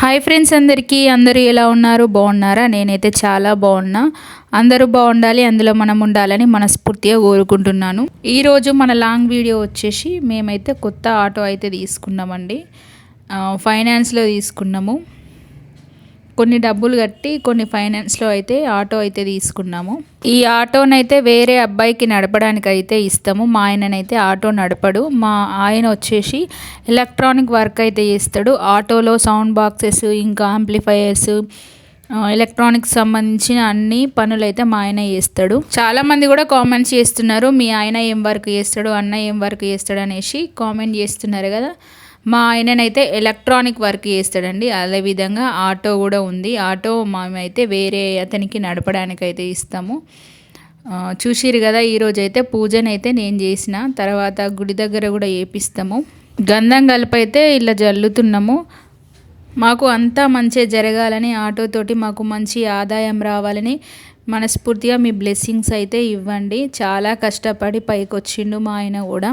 Hi friends అందరికీ అందరూ ఎలా ఉన్నారు? బాగున్నారా? నేనైతే చాలా బాగున్నా. అందరూ బాగుండాలి అందులో మనం ఉండాలని మనస్ఫూర్తిగా కోరుకుంటున్నాను. ఈరోజు మన లాంగ్ వీడియో వచ్చేసి మేమైతే కొత్త ఆటో అయితే తీసుకున్నామండి. ఫైనాన్స్లో తీసుకున్నాము. కొన్ని డబ్బులు కట్టి కొన్ని ఫైనాన్స్లో అయితే ఆటో అయితే తీసుకున్నాము. ఈ ఆటోనైతే వేరే అబ్బాయికి నడపడానికి అయితే ఇస్తాము. మా ఆయననైతే ఆటో నడపడు. మా ఆయన వచ్చేసి ఎలక్ట్రానిక్ వర్క్ అయితే చేస్తాడు. ఆటోలో సౌండ్ బాక్సెస్ ఇంకా ఆంప్లిఫైయర్స్ ఎలక్ట్రానిక్స్ సంబంధించిన అన్ని పనులు అయితే మా ఆయన చేస్తాడు. చాలామంది కూడా కామెంట్స్ చేస్తున్నారు మీ ఆయన ఏం వర్క్ చేస్తాడు? అన్న ఏం వర్క్ చేస్తాడు? అనేసి కామెంట్ చేస్తున్నారు కదా. మా ఆయననైతే ఎలక్ట్రానిక్ వర్క్ చేస్తాడండి. అదేవిధంగా ఆటో కూడా ఉంది. ఆటో మేమైతే వేరే అతనికి నడపడానికి అయితే ఇస్తాము చూసిరు కదా ఈరోజు అయితే పూజనైతే నేను చేసిన. తర్వాత గుడి దగ్గర కూడా వేపిస్తాము గంధం కలిపైతే ఇలా జల్లుతున్నాము. మాకు అంతా మంచిగా జరగాలని ఆటోతోటి మాకు మంచి ఆదాయం రావాలని మనస్ఫూర్తిగా మీ బ్లెస్సింగ్స్ అయితే ఇవ్వండి. చాలా కష్టపడి పైకి వచ్చిండు మా ఆయన కూడా.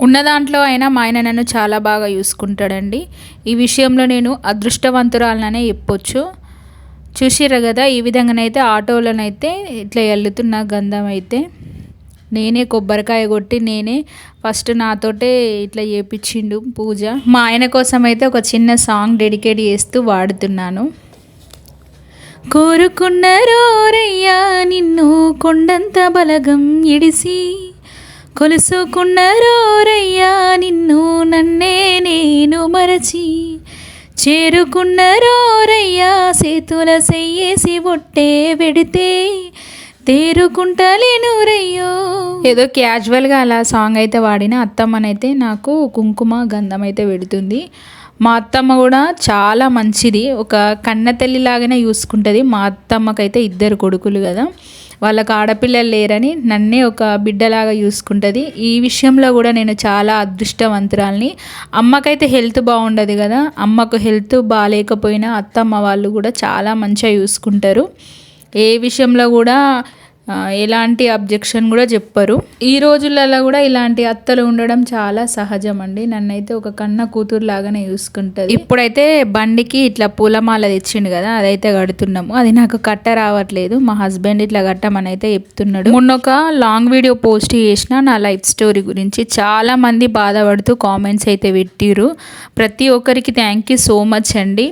ఉన్న దాంట్లో అయినా మా ఆయన నన్ను చాలా బాగా చూసుకుంటాడండి. ఈ విషయంలో నేను అదృష్టవంతురాలననే చెప్పొచ్చు. చూసిర్రు కదా ఈ విధంగానైతే ఆటోలోనైతే ఇట్లా వెళ్తున్న గంధం అయితే నేనే కొబ్బరికాయ కొట్టి నేనే ఫస్ట్ నాతోటే ఇట్లా చేపించిండు పూజ. మా ఆయన కోసం అయితే ఒక చిన్న సాంగ్ డెడికేట్ చేస్తూ వాడుతున్నాను. కోరుకున్న రోరయ్యా నిన్ను కొండంత బలగం ఇడిసి కొలుసుకున్నరోరయ్యా నిన్ను నన్నే నేను మరచి. చేరుకున్నరోరయ్యా సేతుల సెయ్యేసి ఒట్టే తేరుకుంటలేను రయ్యో ఏదో క్యాజువల్గా అలా సాంగ్ అయితే వాడిన అత్తమ్మనైతే నాకు కుంకుమ గంధం అయితే పెడుతుంది మా అత్తమ్మ కూడా చాలా మంచిది. ఒక కన్న తల్లిలాగానే చూసుకుంటుంది. మా అత్తమ్మకైతే ఇద్దరు కొడుకులు కదా. వాళ్ళకు ఆడపిల్లలు లేరని నన్నే ఒక బిడ్డలాగా చూసుకుంటుంది. ఈ విషయంలో కూడా నేను చాలా అదృష్టవంతురాల్ని. అమ్మకైతే హెల్త్ బాగుండదు కదా. అమ్మకు హెల్త్ బాగాలేకపోయినా అత్తమ్మ వాళ్ళు కూడా చాలా మంచిగా చూసుకుంటారు. ఏ విషయంలో కూడా ఎలాంటి అబ్జెక్షన్ కూడా చెప్పరు. ఈ రోజులలో కూడా ఇలాంటి అత్తలు ఉండడం చాలా సహజం అండి నన్నైతే ఒక కన్న కూతురు లాగానే చూసుకుంటుంది. ఇప్పుడైతే బండికి ఇట్లా పూలమాల తెచ్చిండు కదా అదైతే కడుతున్నాము. అది నాకు కట్ట రావట్లేదు. మా హస్బెండ్ ఇట్లా కట్టమని అయితే చెప్తున్నాడు. మొన్న ఒక లాంగ్ వీడియో పోస్ట్ చేసిన నా లైఫ్ స్టోరీ గురించి చాలా మంది బాధపడుతూ కామెంట్స్ అయితే పెట్టిరు ప్రతి ఒక్కరికి థ్యాంక్ యూ సో మచ్ అండి.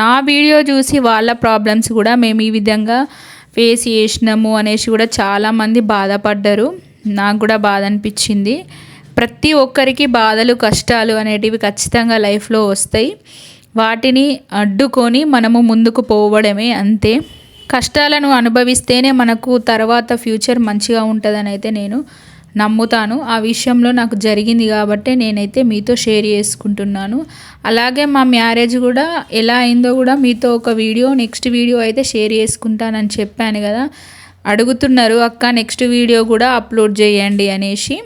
నా వీడియో చూసి వాళ్ళ ప్రాబ్లమ్స్ కూడా మేము ఈ విధంగా ఫేస్ చేసినాము అనేసి కూడా చాలామంది బాధపడ్డారు. నాకు కూడా బాధ అనిపించింది. ప్రతి ఒక్కరికి బాధలు కష్టాలు అనేటివి ఖచ్చితంగా లైఫ్లో వస్తాయి. వాటిని అడ్డుకొని మనము ముందుకు పోవడమే అంతే. కష్టాలను అనుభవిస్తేనే మనకు తర్వాత ఫ్యూచర్ మంచిగా ఉంటుందని అయితే నేను నమ్ముతాను. ఆ విషయంలో నాకు జరిగింది కాబట్టి నేనైతే మీతో షేర్ చేసుకుంటున్నాను. అలాగే మా మ్యారేజ్ కూడా ఎలా అయిందో కూడా మీతో ఒక వీడియో నెక్స్ట్ వీడియో అయితే షేర్ చేసుకుంటానని చెప్పాను కదా. అడుగుతున్నారు అక్క నెక్స్ట్ వీడియో కూడా అప్లోడ్ చేయండి అనేసి.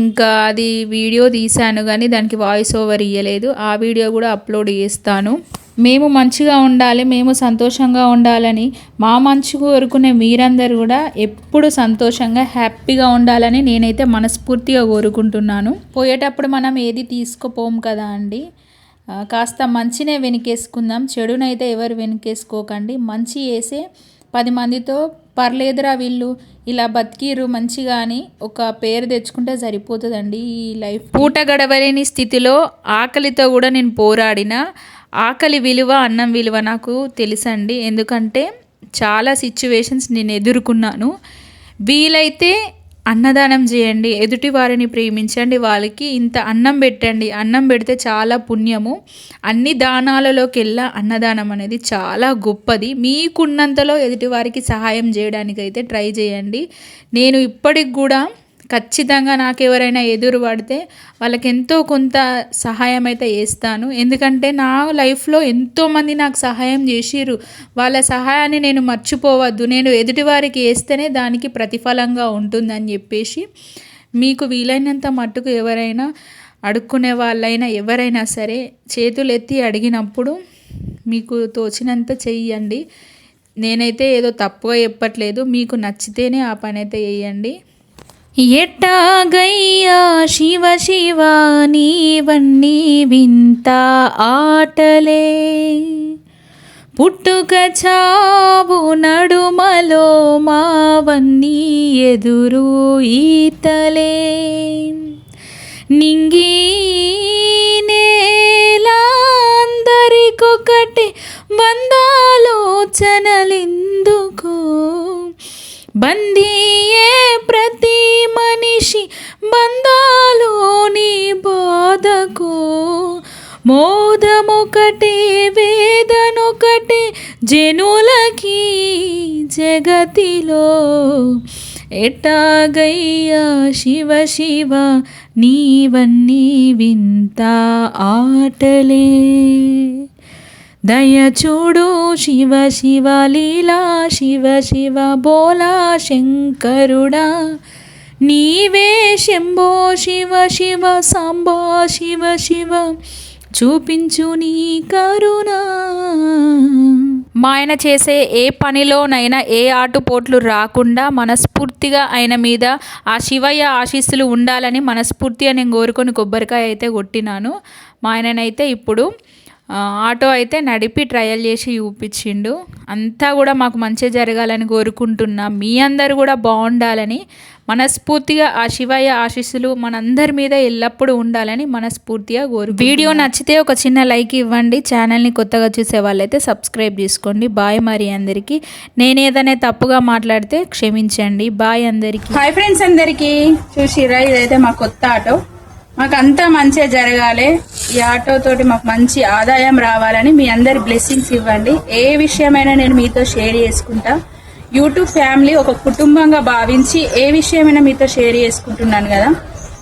ఇంకా అది వీడియో తీశాను కానీ దానికి వాయిస్ ఓవర్ ఇవ్వలేదు ఆ వీడియో కూడా అప్లోడ్ చేస్తాను. మేము మంచిగా ఉండాలి మేము సంతోషంగా ఉండాలని మా మంచి కోరుకునే మీరందరూ కూడా ఎప్పుడు సంతోషంగా హ్యాపీగా ఉండాలని నేనైతే మనస్ఫూర్తిగా కోరుకుంటున్నాను. పోయేటప్పుడు మనం ఏది తీసుకుపోం కదా అండి. కాస్త మంచినే వెనకేసుకుందాం చెడునైతే ఎవరు వెనకేసుకోకండి. మంచి వేసే పది మందితో పర్లేదురా వీళ్ళు ఇలా బతికిరు మంచిగా అని ఒక పేరు తెచ్చుకుంటే సరిపోతుందండి ఈ లైఫ్. పూట గడవలేని స్థితిలో ఆకలితో కూడా నేను పోరాడిన ఆకలి విలువ అన్నం విలువ నాకు తెలుసండి. ఎందుకంటే చాలా సిచ్యువేషన్స్ నేను ఎదుర్కొన్నాను. వీలైతే అన్నదానం చేయండి ఎదుటి వారిని ప్రేమించండి వాళ్ళకి ఇంత అన్నం పెట్టండి. అన్నం పెడితే చాలా పుణ్యము. అన్ని దానాలలోకెల్లా అన్నదానం అనేది చాలా గొప్పది. మీకున్నంతలో ఎదుటి వారికి సహాయం చేయడానికైతే ట్రై చేయండి. నేను ఇప్పటికి కూడా ఖచ్చితంగా నాకు ఎవరైనా ఎదురు పడితే వాళ్ళకి ఎంతో కొంత సహాయం అయితే చేస్తాను. ఎందుకంటే నా లైఫ్లో ఎంతోమంది నాకు సహాయం చేసిర్రు. వాళ్ళ సహాయాన్ని నేను మర్చిపోవద్దు. నేను ఎదుటివారికి వేస్తేనే దానికి ప్రతిఫలంగా ఉంటుందని చెప్పేసి మీకు వీలైనంత మట్టుకు ఎవరైనా అడుక్కునే వాళ్ళైనా ఎవరైనా సరే చేతులు ఎత్తి అడిగినప్పుడు మీకు తోచినంత చెయ్యండి. నేనైతే ఏదో తప్పుగా చెప్పట్లేదు. మీకు నచ్చితేనే ఆ పని అయితే వేయండి ఎట్టాగయ్యా శివ శివ నీవన్నీ వింత ఆటలే. పుట్టుక చావు నడుమలో మావన్నీ ఎదురు ఈతలే. నింగి నేలందరికొకటి వందాలోచనలెందుకో? బందీయే ప్రతి మనిషి బంధాలోని బాధకు మోదమొకటే వేదనొకటే జనులకి జగతిలో ఎట్టాగయ్యా శివ శివ నీవన్నీ వింత ఆటలే. దయ చూడు శివ శివ లీలా శివ శివ బోలా శంకరుడా నీవే శంభో శివ శివ సాంబో శివ శివ చూపించు నీ కరుణా. మా ఆయన చేసే ఏ పనిలోనైనా ఏ ఆటుపోట్లు రాకుండా మనస్ఫూర్తిగా ఆయన మీద ఆ శివయ్య ఆశీస్సులు ఉండాలని మనస్ఫూర్తిగా నేను కోరుకొని కొబ్బరికాయ అయితే కొట్టినాను. మా ఆయననైతే ఇప్పుడు ఆటో అయితే నడిపి ట్రయల్ చేసి చూపించిండు. అంతా కూడా మాకు మంచి జరగాలని కోరుకుంటున్నా. మీ అందరు కూడా బాగుండాలని మనస్ఫూర్తిగా ఆ శివయ్య ఆశీస్సులు మనందరి మీద ఎల్లప్పుడూ ఉండాలని మనస్ఫూర్తిగా కోరు వీడియో నచ్చితే ఒక చిన్న లైక్ ఇవ్వండి. ఛానల్ని కొత్తగా చూసే వాళ్ళైతే సబ్స్క్రైబ్ చేసుకోండి. బాయ్ మరి అందరికీ. నేను ఏదైనా తప్పుగా మాట్లాడితే క్షమించండి. బాయ్ అందరికీ. హాయ్ ఫ్రెండ్స్ అందరికి. చూసిరా ఇదైతే మా కొత్త ఆటో. మాకు అంతా మంచిగా జరగాలి. ఈ ఆటో తోటి మాకు మంచి ఆదాయం రావాలని మీ అందరి బ్లెస్సింగ్స్ ఇవ్వండి. ఏ విషయమైనా నేను మీతో షేర్ చేసుకుంటా. యూట్యూబ్ ఫ్యామిలీ ఒక కుటుంబంగా భావించి ఏ విషయమైనా మీతో షేర్ చేసుకుంటున్నాను కదా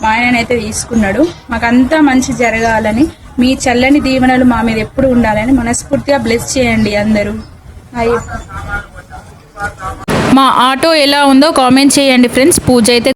మా ఆయననైతే తీసుకున్నాడు. మాకంతా మంచి జరగాలని మీ చల్లని దీవెనలు మా మీద ఎప్పుడు ఉండాలని మనస్ఫూర్తిగా బ్లెస్ చేయండి అందరూ. హాయ్ మా ఆటో ఎలా ఉందో కామెంట్ చేయండి ఫ్రెండ్స్ పూజ అయితే